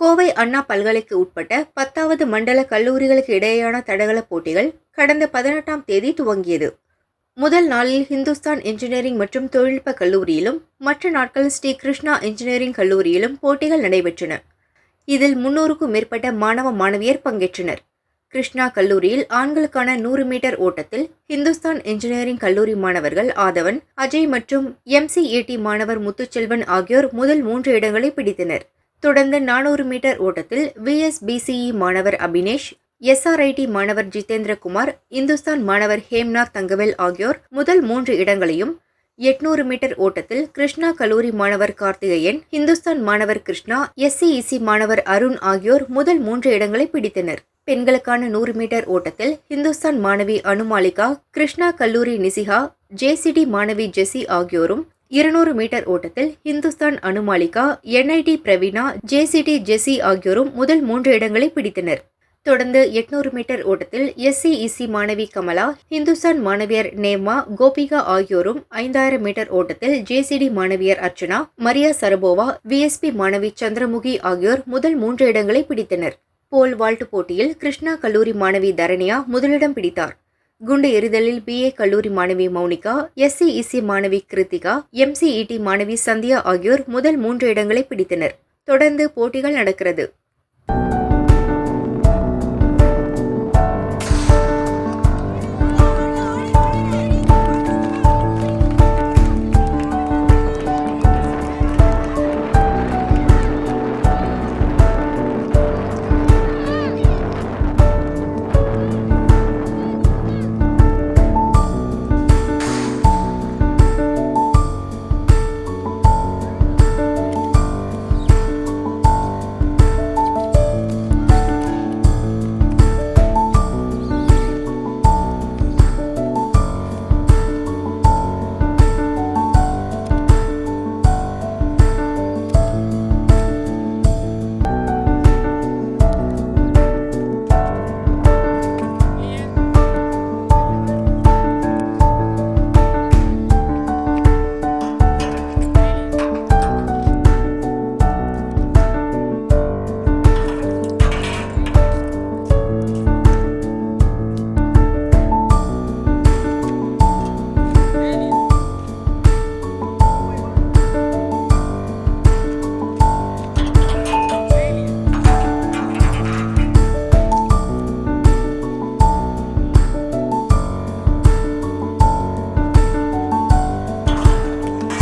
கோவை அண்ணா பல்கலைக்கு உட்பட்ட பத்தாவது மண்டல கல்லூரிகளுக்கு இடையேயான தடகள போட்டிகள் கடந்த பதினெட்டாம் தேதி துவங்கியது. முதல் நாளில் ஹிந்துஸ்தான் இன்ஜினியரிங் மற்றும் தொழில்நுட்ப கல்லூரியிலும் மற்ற நாட்கள் ஸ்ரீ கிருஷ்ணா இன்ஜினியரிங் கல்லூரியிலும் போட்டிகள் நடைபெற்றன. இதில் முன்னூறுக்கும் மேற்பட்ட மாணவ மாணவியர் பங்கேற்றனர். கிருஷ்ணா கல்லூரியில் ஆண்களுக்கான நூறு மீட்டர் ஓட்டத்தில் ஹிந்துஸ்தான் இன்ஜினியரிங் கல்லூரி மாணவர்கள் ஆதவன் அஜய் மற்றும் எம்சிஏடி மாணவர் முத்துச்செல்வன் ஆகியோர் முதல் மூன்று இடங்களை பிடித்தனர். தொடர்ந்து நானூறு மீட்டர் ஓட்டத்தில் விஎஸ்பிசிஇ மாணவர் அபினேஷ் எஸ்ஆர்ஐடி மாணவர் ஜிதேந்திரகுமார் இந்துஸ்தான் மாணவர் ஹேம்நாத் தங்கவேல் ஆகியோர் முதல் மூன்று இடங்களையும் எட்நூறு மீட்டர் ஓட்டத்தில் கிருஷ்ணா கல்லூரி மாணவர் கார்த்திகேயன் இந்துஸ்தான் மாணவர் கிருஷ்ணா எஸ்சிஇசி மாணவர் அருண் ஆகியோர் முதல் மூன்று இடங்களை பிடித்தனர். பெண்களுக்கான நூறு மீட்டர் ஓட்டத்தில் இந்துஸ்தான் மாணவி அனுமாலிகா கிருஷ்ணா கல்லூரி நிசிஹா ஜேசிடி மாணவி ஜெசி ஆகியோரும் இருநூறு மீட்டர் ஓட்டத்தில் Hindustan Anumalika NIT Praveena JCT Jessy ஆகியோரும் முதல் மூன்று இடங்களை பிடித்தனர். தொடர்ந்து எட்நூறு மீட்டர் ஓட்டத்தில் எஸ்சிஇசி மாணவி கமலா இந்துஸ்தான் மாணவியர் நேமா கோபிகா ஆகியோரும் ஐந்தாயிரம் மீட்டர் ஓட்டத்தில் ஜேசிடி மாணவியர் அர்ச்சனா மரியா சரபோவா விஎஸ்பி மாணவி சந்திரமுகி ஆகியோர் முதல் மூன்று இடங்களை பிடித்தனர். போல் வால்ட் போட்டியில் கிருஷ்ணா கல்லூரி மாணவி தரணியா முதலிடம் பிடித்தார். குண்டு எறிதலில் பிஏ கல்லூரி மாணவி மௌனிகா எஸ்சிஇசி மாணவி கிருத்திகா எம்சிஇடி மாணவி சந்தியா ஆகியோர் முதல் மூன்று இடங்களை பிடித்தனர். தொடர்ந்து போட்டிகள் நடக்கிறது.